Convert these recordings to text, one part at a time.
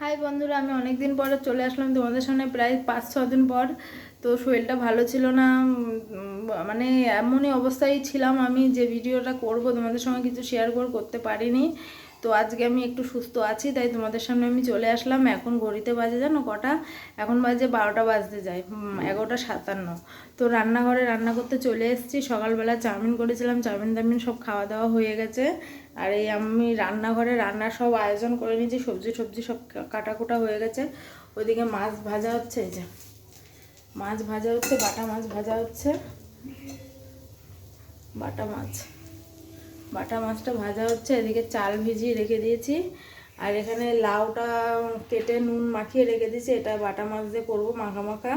High বন্ধুরা, আমি অনেক দিন পরে চলে আসলাম তোমাদের সামনে, প্রায় পাঁচ, ছ দিন পর। তো শরীরটা ভালো ছিল না মানে এমনই অবস্থায় ছিলাম আমি যে ভিডিওটা করব, তোমাদের সঙ্গে কিছু শেয়ার করে করতে পারিনি। তো আজকে আমি একটু সুস্থ আছি, তাই তোমাদের সামনে আমি চলে আসলাম। এখন ঘড়িতে বাজে জানো কটা? এখন বাজে বারোটা বাজতে যায় এগারোটা সাতান্ন। তো রান্নাঘরে রান্না করতে চলে এসেছি। সকালবেলা চাউমিন করেছিলাম, চাউমিন টাউমিন সব খাওয়া দাওয়া হয়ে গেছে। আর এই আমি রান্নাঘরে রান্নার সব আয়োজন করে নিয়েছি, সবজি সবজি সব কাটা কোটা হয়ে গেছে। ওইদিকে মাছ ভাজা হচ্ছে, এই যে মাছ ভাজা হচ্ছে, বাটা মাছ ভাজা হচ্ছে। বাটা মাছ। বাটা মাছটা ভাজা হচ্ছে, এদিকে চাল ভিজিয়ে রেখে দিয়েছি। আর এখানে লাউটা কেটে নুন মাখিয়ে রেখে দিয়েছি, এটা বাটা মাছ দিয়ে করব মাখা মাখা।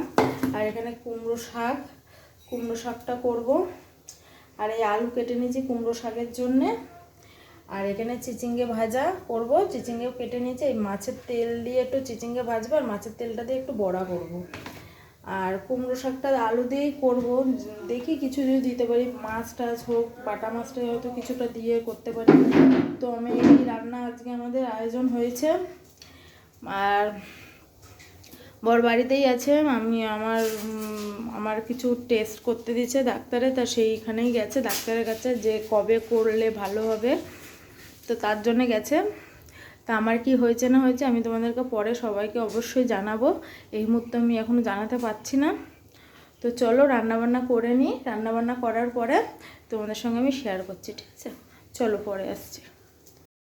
আর এখানে কুমড়ো শাক, কুমড়ো শাকটা করব। আর এই আলু কেটে নিয়েছি কুমড়ো শাকের জন্যে। আর এখানে চিচিঙ্গে ভাজা করব, চিচিঙ্গেও কেটে নিয়েছি। এই মাছের তেল দিয়ে একটু চিচিঙ্গে ভাজবো, আর মাছের তেলটা দিয়ে একটু বড়া করব। আর কুমড়ো শাকটা আলু দিয়েই করব। দেখি কিছু যদি দিতে পারি, মাছ টাছ হোক, বাটা মাছটা হয়তো কিছুটা দিয়ে করতে পারি। তো আমি এই রান্না আজকে আমাদের আয়োজন হয়েছে। আর বর বাড়িতেই আছে, আমি আমার আমার কিছু টেস্ট করতে দিয়েছে ডাক্তারে, তা সেইখানেই গেছে। ডাক্তারের কাছে যে কবে করলে ভালো হবে, তো তার জন্য গেছে। তা আমার কি হয়েছে না হয়েছে আমি তোমাদেরকে পরে সবাইকে অবশ্যই জানাব। এই মুহূর্তে আমি এখনও জানাতে পারছি না। তো চলো রান্নাবান্না করে নিই। রান্নাবান্না করার পরে তোমাদের সঙ্গে আমি শেয়ার করছি, ঠিক আছে? চলো পরে আসছি।